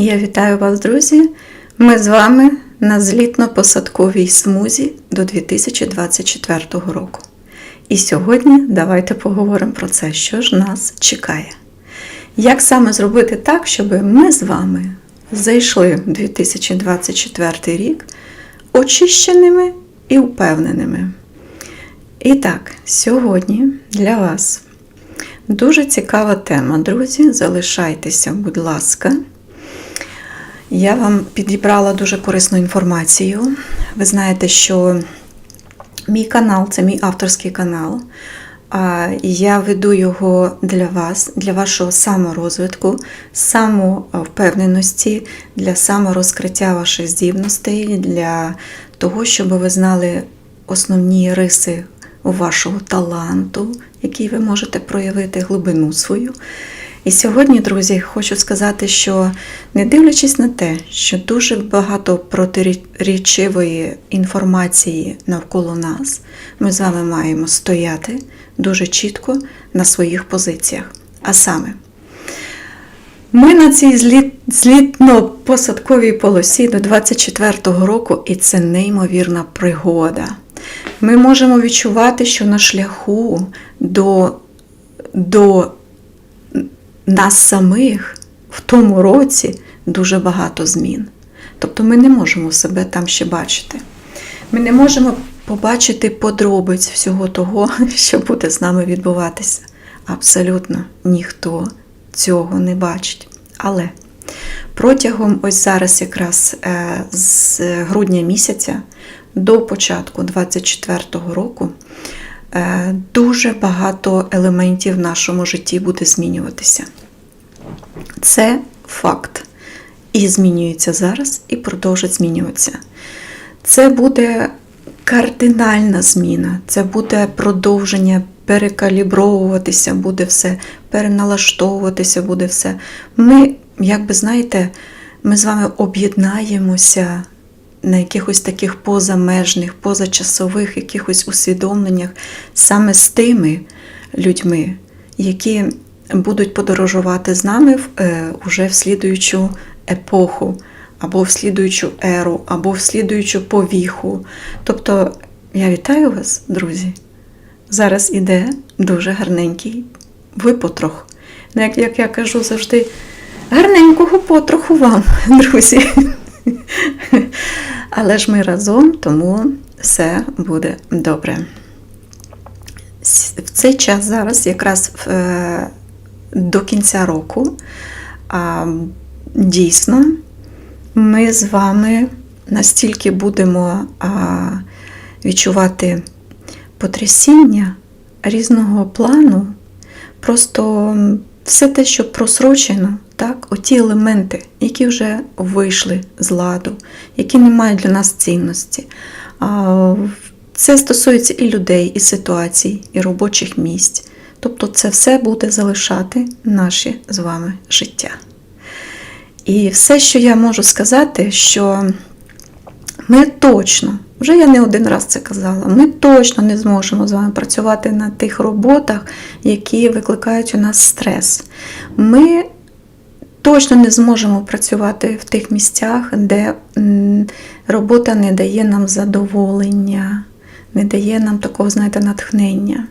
Я вітаю вас, друзі! Ми з вами на злітно-посадковій смузі до 2024 року. І сьогодні давайте поговоримо про це, що ж нас чекає. Як саме зробити так, щоб ми з вами зайшли в 2024 рік очищеними і впевненими. І так, сьогодні для вас дуже цікава тема, друзі. Залишайтеся, будь ласка. Я вам підібрала дуже корисну інформацію. Ви знаєте, що мій канал це мій авторський канал. Я веду його для вас, для вашого саморозвитку, самовпевненості, для саморозкриття ваших здібностей, для того, щоб ви знали основні риси вашого таланту, який ви можете проявити, глибину свою. І сьогодні, друзі, хочу сказати, що не дивлячись на те, що дуже багато протирічивої інформації навколо нас, ми з вами маємо стояти дуже чітко на своїх позиціях. А саме, ми на цій зліт, злітно-посадковій полосі до 24-го року, і це неймовірна пригода. Ми можемо відчувати, що на шляху до, до нас самих в тому році дуже багато змін. Тобто ми не можемо себе там ще бачити. Ми не можемо побачити подробиць всього того, що буде з нами відбуватися. Абсолютно ніхто цього не бачить. Але протягом ось зараз, якраз е, з грудня місяця до початку 24-го року, дуже багато елементів в нашому житті буде змінюватися. Це факт. І змінюється зараз, і продовжить змінюватися. Це буде кардинальна зміна, це буде продовження перекалібровуватися, буде все, переналаштовуватися буде все. Ми, як би знаєте, ми з вами об'єднаємося на якихось таких позамежних, позачасових якихось усвідомленнях саме з тими людьми, які будуть подорожувати з нами в, е, в слідуючу епоху, або в слідуючу еру, або в слідуючу повіху. Тобто, я вітаю вас, друзі. Зараз іде дуже гарненький випотрох. Ну, як, як я кажу завжди, гарненького потроху вам, друзі. Але ж ми разом, тому все буде добре. В цей час зараз, якраз е, до кінця року, дійсно, ми з вами настільки будемо відчувати потрясіння різного плану, просто все те, що просрочено, так, оті елементи, які вже вийшли з ладу, які не мають для нас цінності. Це стосується і людей, і ситуацій, і робочих місць. Тобто це все буде залишати наше з вами життя. І все, що я можу сказати, що ми точно, вже я не один раз це казала, ми точно не зможемо з вами працювати на тих роботах, які викликають у нас стрес. Ми точно не зможемо працювати в тих місцях, де робота не дає нам задоволення, не дає нам такого, знаєте, натхнення.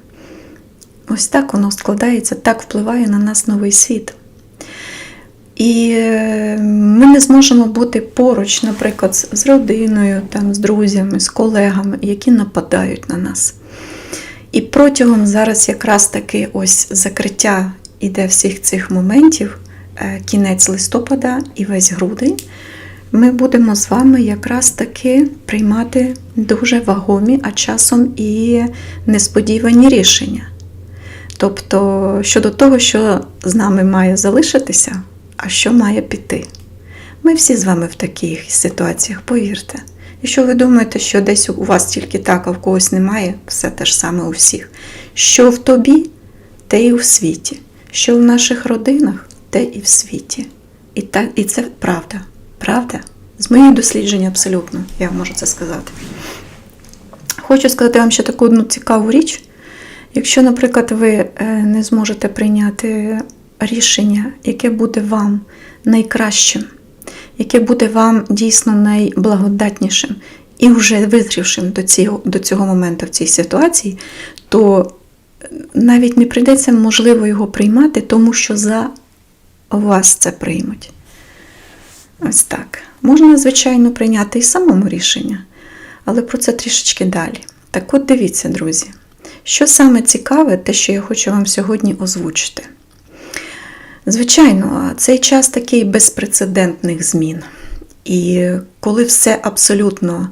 Ось так воно складається, так впливає на нас новий світ. І е, ми не зможемо бути поруч, наприклад, з родиною, там, з друзями, з колегами, які нападають на нас. І протягом зараз якраз таки ось закриття іде всіх цих моментів, кінець листопада і весь грудень, ми будемо з вами якраз таки приймати дуже вагомі, а часом і несподівані рішення. Тобто щодо того, що з нами має залишитися, а що має піти. Ми всі з вами в таких ситуаціях, повірте. Якщо ви думаєте, що десь у вас тільки так, а в когось немає, все те ж саме у всіх. Що в тобі, те і в світі. Що в наших родинах, те і в світі. І та, і це правда. Правда? З моїх досліджень абсолютно, я можу це сказати. Хочу сказати вам ще таку одну цікаву річ. Якщо, наприклад, ви е, не зможете прийняти рішення, яке буде вам найкращим, яке буде вам дійсно найблагодатнішим і вже визрівшим до цього, до цього моменту в цій ситуації, то навіть не прийдеться можливо його приймати, тому що за вас це приймуть. Ось так. Можна, звичайно, прийняти і самому рішення, але про це трішечки далі. Так от дивіться, друзі, що саме цікаве, те, що я хочу вам сьогодні озвучити. Звичайно, цей час такий безпрецедентних змін. І коли все абсолютно,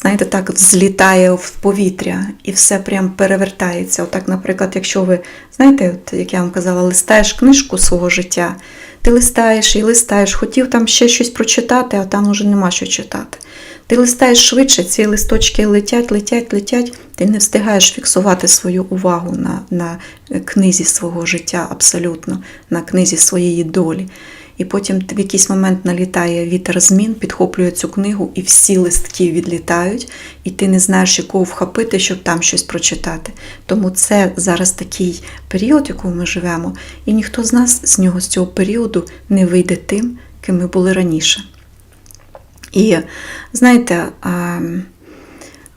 знаєте, так взлітає в повітря і все прям перевертається. Отак, наприклад, якщо ви, знаєте, от, як я вам казала, листаєш книжку свого життя, ти листаєш і листаєш, хотів там ще щось прочитати, а там уже нема що читати. Ти листаєш швидше, ці листочки летять, летять, летять, ти не встигаєш фіксувати свою увагу на, на книзі свого життя абсолютно, на книзі своєї долі. І потім в якийсь момент налітає вітер змін, підхоплює цю книгу, і всі листки відлітають, і ти не знаєш, якого вхопити, щоб там щось прочитати. Тому це зараз такий період, в якому ми живемо, і ніхто з нас з нього з цього періоду не вийде тим, ким ми були раніше. І знаєте,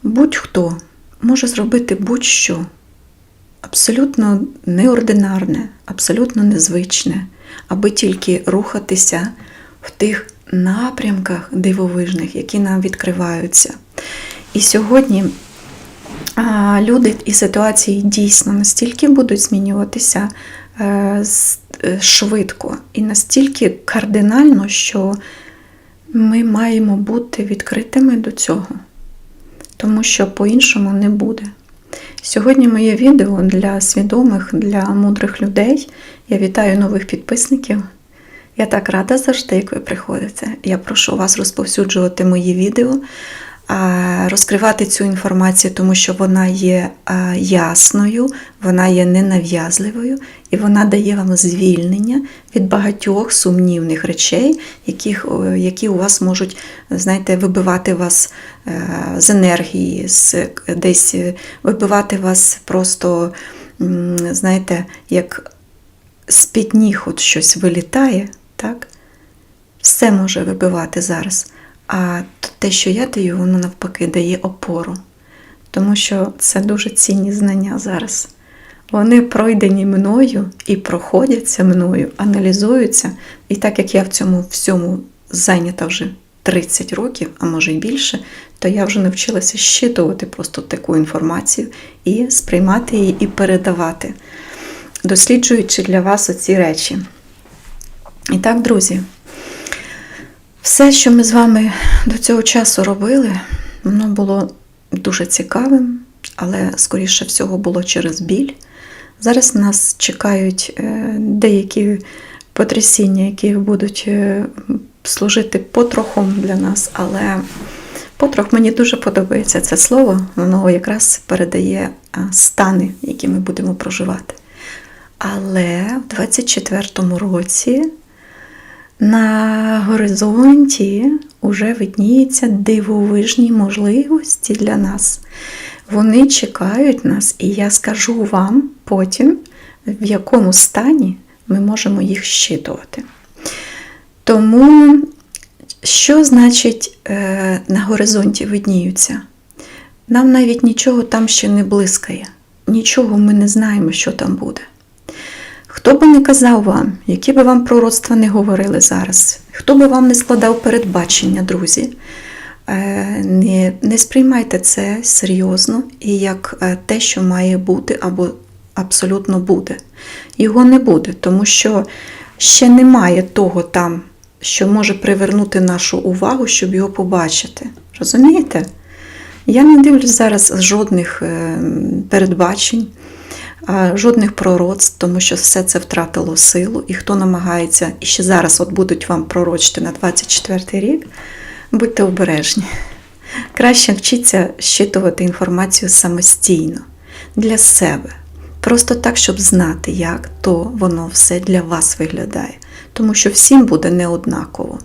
будь-хто може зробити будь-що абсолютно неординарне, абсолютно незвичне, аби тільки рухатися в тих напрямках дивовижних, які нам відкриваються. І сьогодні люди і ситуації дійсно настільки будуть змінюватися е, швидко і настільки кардинально, що ми маємо бути відкритими до цього, тому що по-іншому не буде. Сьогодні моє відео для свідомих, для мудрих людей. Я вітаю нових підписників. Я так рада завжди, як ви приходите. Я прошу вас розповсюджувати мої відео, розкривати цю інформацію, тому що вона є ясною, вона є ненав'язливою і вона дає вам звільнення від багатьох сумнівних речей, яких, які у вас можуть, знаєте, вибивати вас е, з енергії, з, десь вибивати вас просто, знаєте, як з-під ніг от щось вилітає, так? Все може вибивати зараз. А те, що я даю, воно навпаки дає опору. Тому що це дуже цінні знання зараз. Вони пройдені мною і проходяться мною, аналізуються. І так як я в цьому всьому зайнята вже 30 років, а може й більше, то я вже навчилася щитувати просто таку інформацію і сприймати її і передавати, досліджуючи для вас оці речі. І так, друзі. Все, що ми з вами до цього часу робили, воно було дуже цікавим, але, скоріше всього, було через біль. Зараз нас чекають е, деякі потрясіння, які будуть е, служити потрохом для нас, але потрох мені дуже подобається це слово, воно якраз передає стани, які ми будемо проживати. Але в 24-му році на горизонті вже видніються дивовижні можливості для нас. Вони чекають нас, і я скажу вам потім, в якому стані ми можемо їх щитувати. Тому, що значить е, на горизонті видніються? Нам навіть нічого там ще не блискає, нічого ми не знаємо, що там буде. Хто би не казав вам, які би вам пророцтва не говорили зараз, хто би вам не складав передбачення, друзі, е, не не сприймайте це серйозно і як е, те, що має бути або абсолютно буде. Його не буде, тому що ще немає того там, що може привернути нашу увагу, щоб його побачити. Розумієте? Я не дивлюсь зараз жодних е, передбачень жодних пророцтв, тому що все це втратило силу, і хто намагається і ще зараз от будуть вам пророчити на 24 рік, будьте обережні. Краще вчіться щитувати інформацію самостійно для себе. Просто так, щоб знати, як то воно все для вас виглядає. Тому що всім буде неоднаково.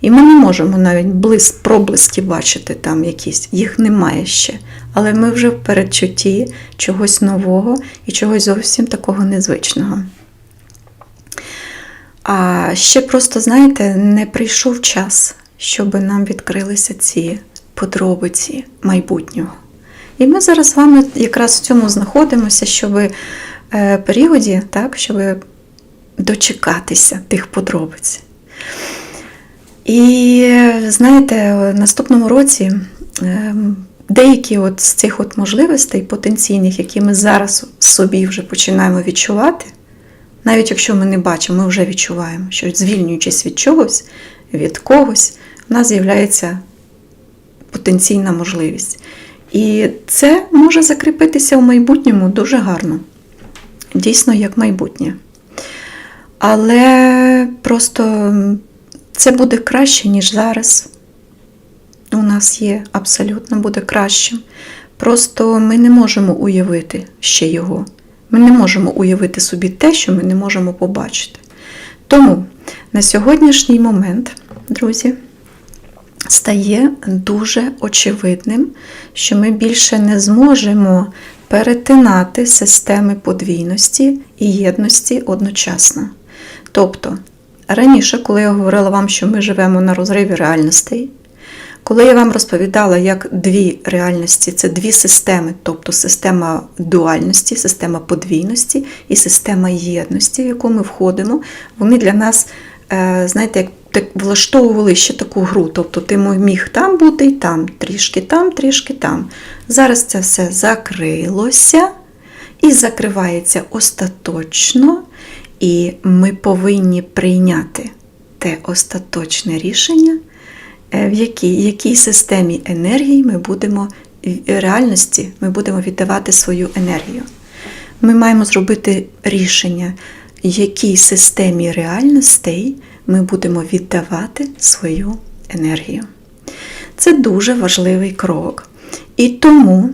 І ми не можемо навіть близь, проблиски бачити там якісь, їх немає ще. Але ми вже в передчутті чогось нового і чогось зовсім такого незвичного. А ще просто, знаєте, не прийшов час щоб нам відкрилися ці подробиці майбутнього. І ми зараз з вами якраз в цьому знаходимося, щоб е, періоді, так, щоб дочекатися тих подробиць. І знаєте, в наступному році ем, деякі от з цих от можливостей потенційних, які ми зараз собі вже починаємо відчувати, навіть якщо ми не бачимо, ми вже відчуваємо, що звільнюючись від чогось, від когось, в нас з'являється потенційна можливість. І це може закріпитися в майбутньому дуже гарно. Дійсно, як майбутнє. Але просто це буде краще, ніж зараз. У нас є абсолютно буде кращим. Просто ми не можемо уявити ще його. Ми не можемо уявити собі те, що ми не можемо побачити. Тому на сьогоднішній момент, друзі, стає дуже очевидним, що ми більше не зможемо перетинати системи подвійності і єдності одночасно. Тобто, раніше, коли я говорила вам, що ми живемо на розриві реальностей, коли я вам розповідала, як дві реальності це дві системи, тобто система дуальності, система подвійності і система єдності, в яку ми входимо, вони для нас, е, знаєте, як так влаштовували ще таку гру. Тобто ти міг там бути і там, трішки там, трішки там. Зараз це все закрилося і закривається остаточно, і ми повинні прийняти те остаточне рішення, е, в якій, якій системі енергії ми будемо в реальності ми будемо віддавати свою енергію. Ми маємо зробити рішення, якій системі реальностей ми будемо віддавати свою енергію. Це дуже важливий крок. І тому,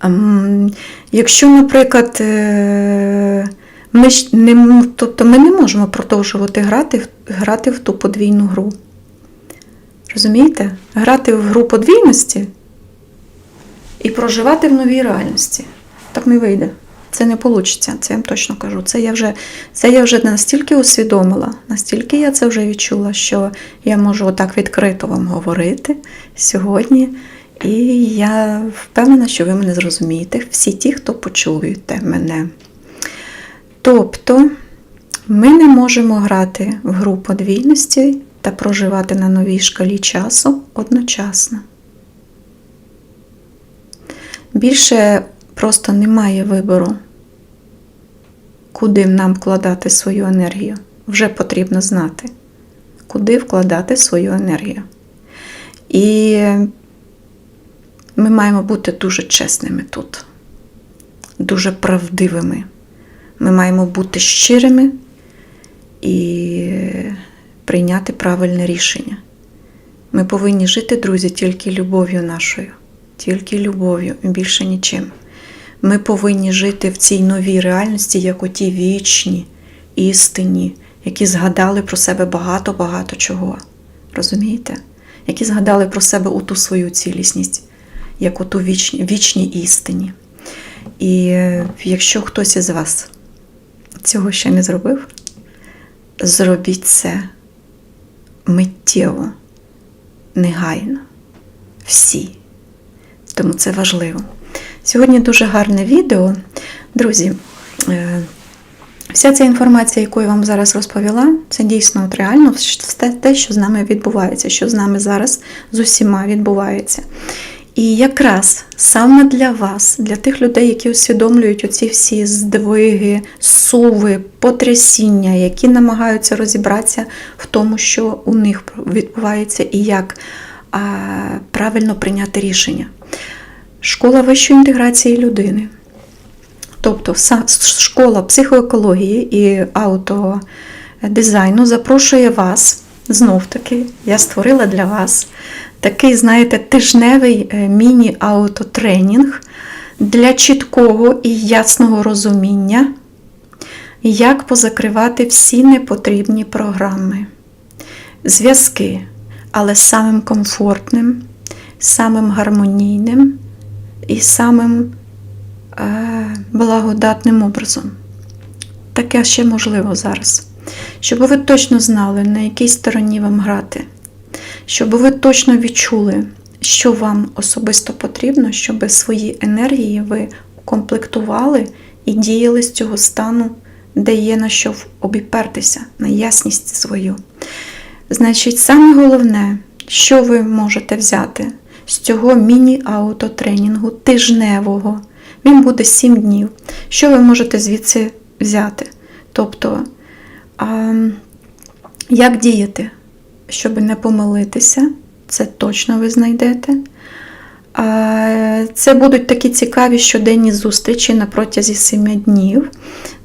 ем, якщо, наприклад, е, ми ж не, тобто ми не можемо продовжувати грати, грати в ту подвійну гру. Розумієте? Грати в гру подвійності і проживати в новій реальності. Так не вийде. Це не вийде, це я вам точно кажу. Це я вже це я вже настільки усвідомила, настільки я це вже відчула, що я можу отак відкрито вам говорити сьогодні. І я впевнена, що ви мене зрозумієте, всі ті, хто почуєте мене. Тобто ми не можемо грати в гру подвійності та проживати на новій шкалі часу одночасно. Більше просто немає вибору, куди нам вкладати свою енергію. Вже потрібно знати, куди вкладати свою енергію. І ми маємо бути дуже чесними тут, дуже правдивими. Ми маємо бути щирими і прийняти правильне рішення. Ми повинні жити, друзі, тільки любов'ю нашою, тільки любов'ю і більше нічим. Ми повинні жити в цій новій реальності, як оті вічні істині, які згадали про себе багато-багато чого. Розумієте? Які згадали про себе у ту свою цілісність, як у ту вічні, вічній істині. І е, якщо хтось із вас цього ще не зробив, зробіть це миттєво, негайно, всі. Тому це важливо. Сьогодні дуже гарне відео. Друзі, е, вся ця інформація, яку я вам зараз розповіла, це дійсно от реально те, що з нами відбувається, що з нами зараз з усіма відбувається. І якраз саме для вас, для тих людей, які усвідомлюють оці всі здвиги, суви, потрясіння, які намагаються розібратися в тому, що у них відбувається, і як а, правильно прийняти рішення. Школа вищої інтеграції людини, тобто школа психоекології і аутодизайну запрошує вас знов-таки, я створила для вас такий, знаєте, тижневий е, міні-аутотренінг для чіткого і ясного розуміння, як позакривати всі непотрібні програми, зв'язки, але самим комфортним, самим гармонійним і самим е, благодатним образом. Таке ще можливо зараз. Щоб ви точно знали, на якій стороні вам грати. Щоб ви точно відчули, що вам особисто потрібно, щоб свої енергії ви комплектували і діяли з цього стану, де є на що обіпертися, на ясність свою. Значить, саме головне, що ви можете взяти з цього міні-аутотренінгу тижневого. Він буде 7 днів. Що ви можете звідси взяти? Тобто, як діяти, щоб не помилитися, це точно ви знайдете. Це будуть такі цікаві щоденні зустрічі на протязі 7 днів,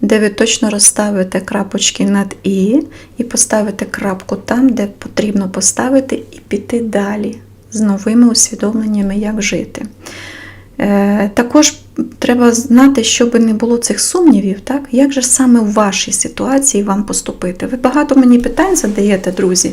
де ви точно розставите крапочки над І і поставите крапку там, де потрібно поставити, і піти далі з новими усвідомленнями, як жити. Е, Також треба знати, щоб не було цих сумнівів, так? як же саме в вашій ситуації вам поступити. Ви багато мені питань задаєте, друзі.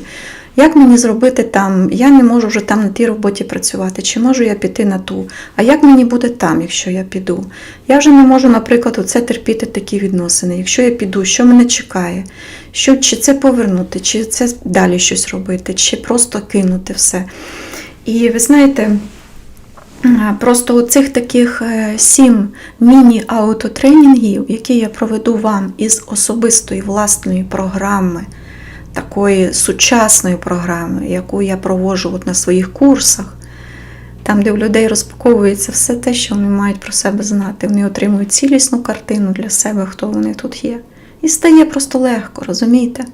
Як мені зробити там? Я не можу вже там на тій роботі працювати, чи можу я піти на ту? А як мені буде там, якщо я піду? Я вже не можу, наприклад, оце терпіти такі відносини. Якщо я піду, що мене чекає? Що, Чи це повернути, чи це далі щось робити, чи просто кинути все. І ви знаєте, просто оцих таких е, сім міні-аутотренінгів, які я проведу вам із особистої власної програми, такої сучасної програми, яку я проводжу на своїх курсах, там, де в людей розпаковується все те, що вони мають про себе знати. Вони отримують цілісну картину для себе, хто вони тут є. І стає просто легко, розумієте?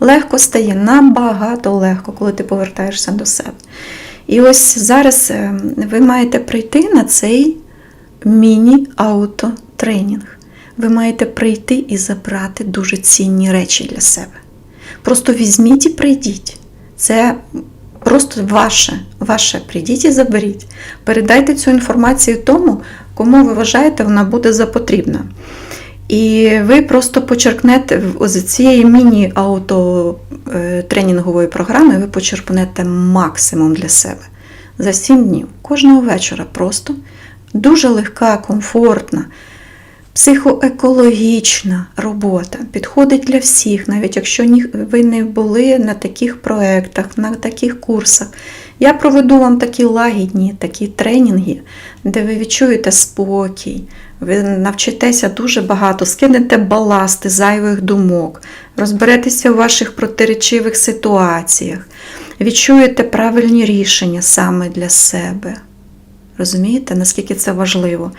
Легко стає набагато легко, коли ти повертаєшся до себе. І ось зараз е, ви маєте прийти на цей міні-аутотренінг. Ви маєте прийти і забрати дуже цінні речі для себе. Просто візьміть і прийдіть. Це просто ваше, ваше прийдіть і заберіть. Передайте цю інформацію тому, кому ви вважаєте, вона буде за потрібна. І ви просто почерпнете з цієї міні-аутотренінгової програми, ви почерпнете максимум для себе за 7 днів. Кожного вечора просто дуже легка, комфортна, психоекологічна робота. Підходить для всіх, навіть якщо ви не були на таких проєктах, на таких курсах. Я проведу вам такі лагідні, такі тренінги, де ви відчуєте спокій, ви навчитеся дуже багато, скинете баласти зайвих думок, розберетеся в ваших протиречивих ситуаціях, відчуєте правильні рішення саме для себе. Розумієте, наскільки це важливо?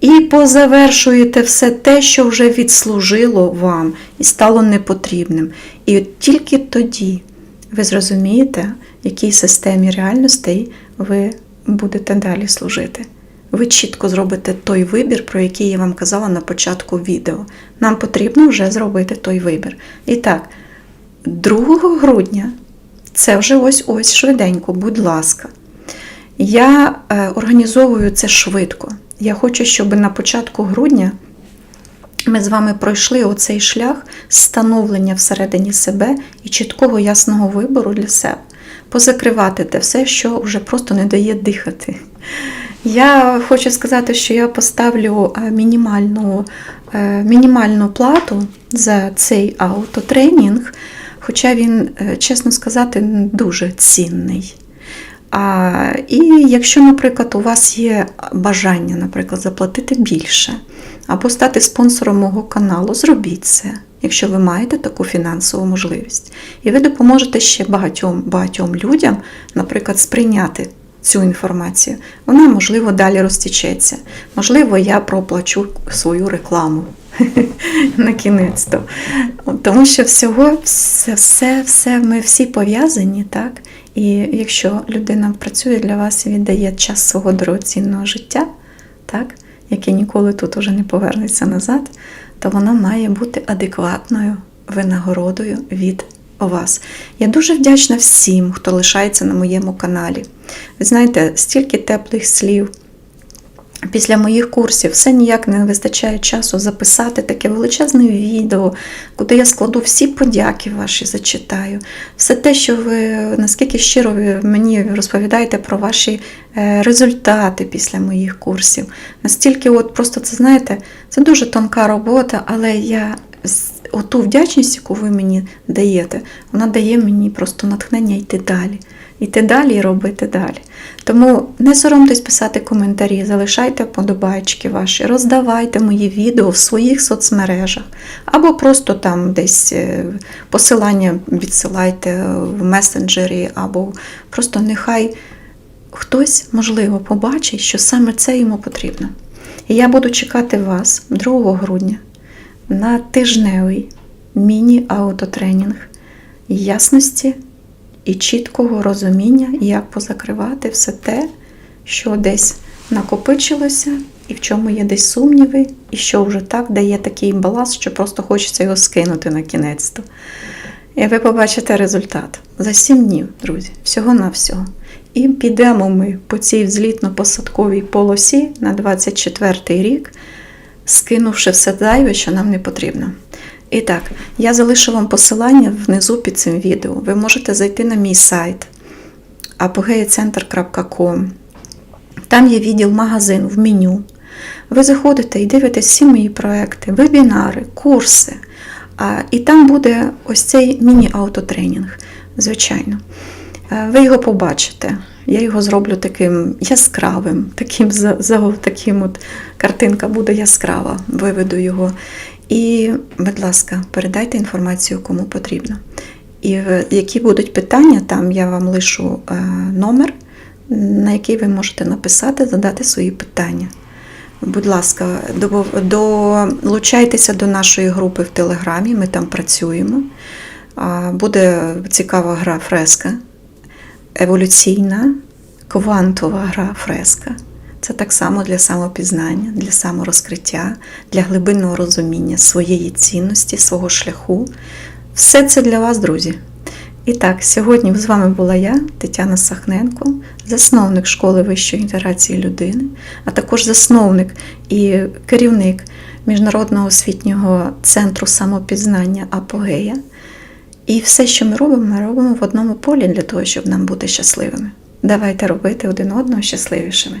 І позавершуєте все те, що вже відслужило вам і стало непотрібним. І от тільки тоді ви зрозумієте, в якій системі реальностей ви будете далі служити. Ви чітко зробите той вибір, про який я вам казала на початку відео. Нам потрібно вже зробити той вибір. І так, 2 грудня, це вже ось-ось швиденько, будь ласка. Я е, організовую це швидко. Я хочу, щоб на початку грудня ми з вами пройшли оцей шлях становлення всередині себе і чіткого ясного вибору для себе. Позакривати те все, що вже просто не дає дихати. Я хочу сказати, що я поставлю е, мінімальну, е, мінімальну плату за цей аутотренінг, хоча він, е, чесно сказати, дуже цінний. А, І якщо, наприклад, у вас є бажання, наприклад, заплатити більше, або стати спонсором мого каналу, зробіть це, якщо ви маєте таку фінансову можливість. І ви допоможете ще багатьом, багатьом людям, наприклад, сприйняти цю інформацію. Вона, можливо, далі розтічеться. Можливо, я проплачу свою рекламу на кінець. то. Тому що всього, все, все, все ми всі пов'язані, так? І якщо людина працює для вас і віддає час свого дорогоцінного життя, так, яке ніколи тут уже не повернеться назад, то вона має бути адекватною винагородою від вас. Я дуже вдячна всім, хто лишається на моєму каналі. Ви знаєте, стільки теплих слів. Після моїх курсів все ніяк не вистачає часу записати таке величезне відео, куди я складу всі подяки ваші зачитаю. Все те, що ви наскільки щиро ви мені розповідаєте про ваші е, результати після моїх курсів. Настільки, от просто це знаєте, це дуже тонка робота, але я оту вдячність, яку ви мені даєте, вона дає мені просто натхнення йти далі. Йти далі і робити далі. Тому не соромтесь писати коментарі, залишайте подобайки ваші, роздавайте мої відео в своїх соцмережах, або просто там десь е, посилання відсилайте в месенджері, або просто нехай хтось, можливо, побачить, що саме це йому потрібно. І я буду чекати вас 2 грудня на тижневий міні-аутотренінг ясності і чіткого розуміння, як позакривати все те, що десь накопичилося, і в чому є десь сумніви, і що вже так дає такий баланс, що просто хочеться його скинути на кінець. І ви побачите результат за 7 днів, друзі, всього-навсього. І підемо ми по цій взлітно-посадковій полосі на 24 рік, скинувши все зайве, що нам не потрібно. І так, я залишу вам посилання внизу під цим відео. Ви можете зайти на мій сайт apogeacenter.com. Там є відділ магазин в меню. Ви заходите і дивитесь всі мої проекти, вебінари, курси. І там буде ось цей міні-аутотренінг, звичайно. Е, Ви його побачите. Я його зроблю таким яскравим, таким, за- таким от картинка буде яскрава, виведу його. І, будь ласка, передайте інформацію, кому потрібно. І е, які будуть питання, там я вам лишу е, номер, на який ви можете написати, задати свої питання. Будь ласка, долучайтеся до нашої групи в Телеграмі, ми там працюємо. Буде цікава гра фреска, еволюційна, квантова гра фреска. Це так само для самопізнання, для саморозкриття, для глибинного розуміння своєї цінності, свого шляху. Все це для вас, друзі. І так, сьогодні з вами була я, Тетяна Сахненко, засновник школи вищої інтеграції людини, а також засновник і керівник Міжнародного освітнього центру самопізнання Апогея. І все, що ми робимо, ми робимо в одному полі для того, щоб нам бути щасливими. Давайте робити один одного щасливішими.